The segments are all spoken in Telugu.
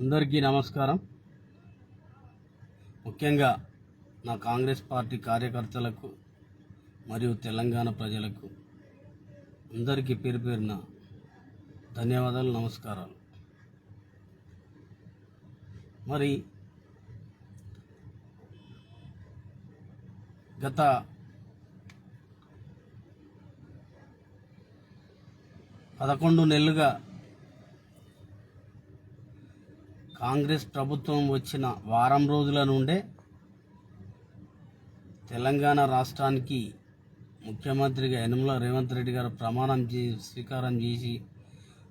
అందరికీ నమస్కారం. ముఖ్యంగా నా కాంగ్రెస్ పార్టీ కార్యకర్తలకు మరియు తెలంగాణ ప్రజలకు అందరికీ పేరు పేరున ధన్యవాదాలు నమస్కారాలు. మరి గత పదకొండు నెలలుగా కాంగ్రెస్ ప్రభుత్వం వచ్చిన వారం రోజుల నుండే తెలంగాణ రాష్ట్రానికి ముఖ్యమంత్రిగా యనమల రేవంత్ రెడ్డి గారు ప్రమాణం చే స్వీకారం చేసి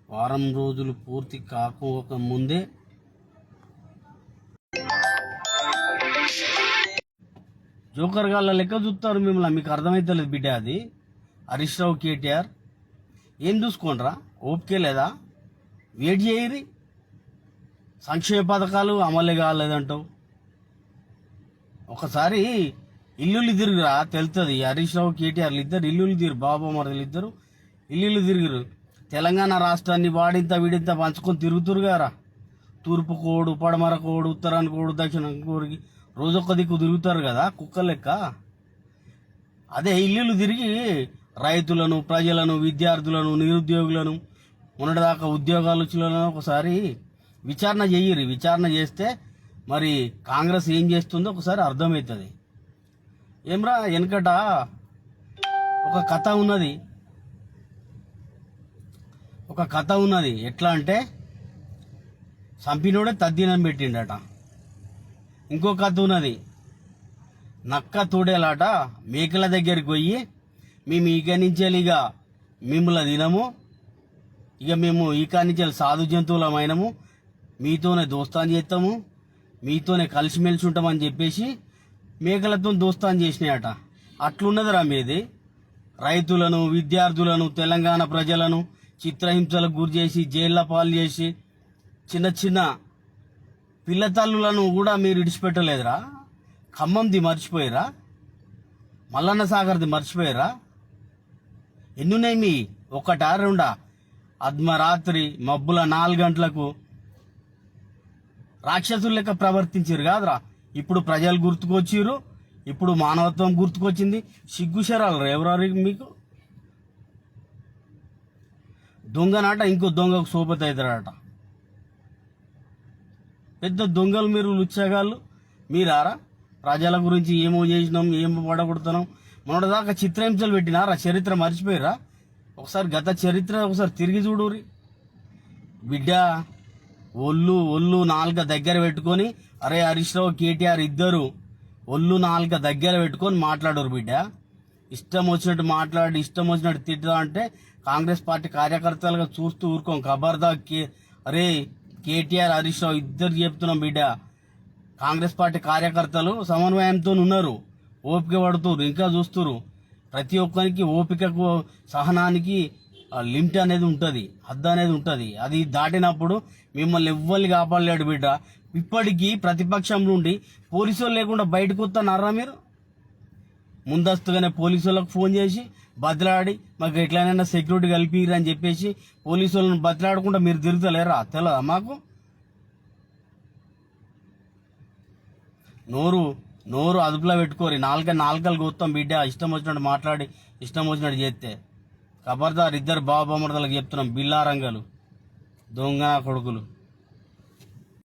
వారం రోజులు పూర్తి కాకపోక ముందే జోకర్ గాళ్ళ లెక్క చూస్తారు మిమ్మల్ని. మీకు అర్థమైతలేదు బిడ్డ అది. హరీష్ రావు కేటీఆర్. ఏం చూసుకోండిరా? ఓపికే లేదా? వెయిట్ చేయరి. సంక్షేమ పథకాలు అమలు కాలేదంటావు. ఒకసారి ఇల్లులు తిరుగురా తెలుస్తుంది హరీష్ రావు కేటీఆర్లు ఇద్దరు ఇల్లులు తిరుగు బాబా మరదలు ఇద్దరు ఇల్లులు తిరుగురు. తెలంగాణ రాష్ట్రాన్ని వాడింత వీడింత పంచుకొని తిరుగుతురుగారా తూర్పు కోడు పడమర కోడు ఉత్తరానికి కోడు దక్షిణ కోడికి రోజొక్క దిక్కు తిరుగుతారు కదా కుక్క లెక్క. అదే ఇల్లులు తిరిగి రైతులను ప్రజలను విద్యార్థులను నిరుద్యోగులను మొన్నటిదాకా ఉద్యోగాలు వచ్చిన ఒకసారి విచారణ చెయ్యరు విచారణ చేస్తే మరి కాంగ్రెస్ ఏం చేస్తుందో ఒకసారి అర్థమవుతుంది. ఏమ్రా వెనకట ఒక కథ ఉన్నది. ఒక కథ ఉన్నది. ఎట్లా అంటే చంపినోడే తద్దినం పెట్టిండట. ఇంకో కథ ఉన్నది. నక్క తూడేలాట మేకల దగ్గరికి పోయి మేము ఇక నుంచి ఇక మిమ్మల్ని తినము ఇక మేము ఇక నుంచి సాధు జంతువులమైనము మీతోనే దోస్తాన్ చేస్తాము మీతోనే కలిసిమెలిసి ఉంటామని చెప్పేసి మేకలతో దోస్తాన్ చేసినాయట. అట్లున్నదిరా మీది. రైతులను విద్యార్థులను తెలంగాణ ప్రజలను చిత్రహింసలకు గురి చేసి జైళ్ళ పాలు చేసి చిన్న చిన్న పిల్లతల్లులను కూడా మీరు ఇడిచిపెట్టలేదురా ఖమ్మంది మర్చిపోయారా. మల్లన్న సాగర్ది మర్చిపోయారా. ఎన్నున్నాయి మీ? ఒకటా రెండా? అర్ధరాత్రి మబ్బుల నాలుగు గంటలకు రాక్షసుల లెక్క ప్రవర్తించారు కాదురా. ఇప్పుడు ప్రజలు గుర్తుకొచ్చిర్రు ఇప్పుడు మానవత్వం గుర్తుకొచ్చింది. సిగ్గుశరాలు ఎవరారు మీకు? దొంగనాట ఇంకో దొంగకు సోపతి అవుతారట పెద్ద దొంగలు మీరు లుచ్చగాళ్ళు. మీరారా? ప్రజల గురించి ఏమో చేసినాం ఏమో పడగొడుతున్నాం. మొన్నటిదాకా చిత్రహింసలు పెట్టినారా? చరిత్ర మర్చిపోయిరా ఒకసారి గత చరిత్ర ఒకసారి తిరిగి చూడురి బిడ్డ ఒళ్ళు ఒళ్ళు నాలుక దగ్గర పెట్టుకొని అరే హరీష్ రావు కేటీఆర్ ఇద్దరు ఒళ్ళు నాలుక దగ్గర పెట్టుకొని మాట్లాడరు బిడ్డ. ఇష్టం వచ్చినట్టు మాట్లాడి ఇష్టం వచ్చినట్టు తిట్టుదా అంటే కాంగ్రెస్ పార్టీ కార్యకర్తలుగా చూస్తూ ఊరుకోం. ఖబర్దా కే అరే కేటీఆర్ హరీష్ రావు ఇద్దరు చెప్తున్నాం బిడ్డ. కాంగ్రెస్ పార్టీ కార్యకర్తలు సమన్వయంతో ఉన్నారు. ఓపిక పడుతురు ఇంకా చూస్తురు ప్రతి ఒక్కరికి ఓపికకు సహనానికి లిమిట్ అనేది ఉంటుంది హద్దు అనేది ఉంటుంది. అది దాటినప్పుడు మిమ్మల్ని ఎవ్వరిని కాపాడలేడు బిడ్డ. ఇప్పటికీ ప్రతిపక్షం నుండి పోలీసు లేకుండా బయటకు వస్తున్నారా మీరు? ముందస్తుగానే పోలీసు ఫోన్ చేసి బదిలాడి మాకు ఎట్లయినా సెక్యూరిటీ కలిపిరు అని చెప్పేసి పోలీసు వాళ్ళని బదిలాడకుండా మీరు తిరుగుతలేరా? తెలదా మాకు? నోరు నోరు అదుపులో పెట్టుకోరి నాలుక నాలుకలు కొత్తాం బిడ్డ. ఇష్టం వచ్చినట్టు మాట్లాడి ఇష్టం వచ్చినట్టు చేస్తే ఖబర్దార్ ఇద్దరు బాబు బొమ్మడతలకు చెప్తున్నాం బిల్లారంగలు దొంగ కొడుకులు.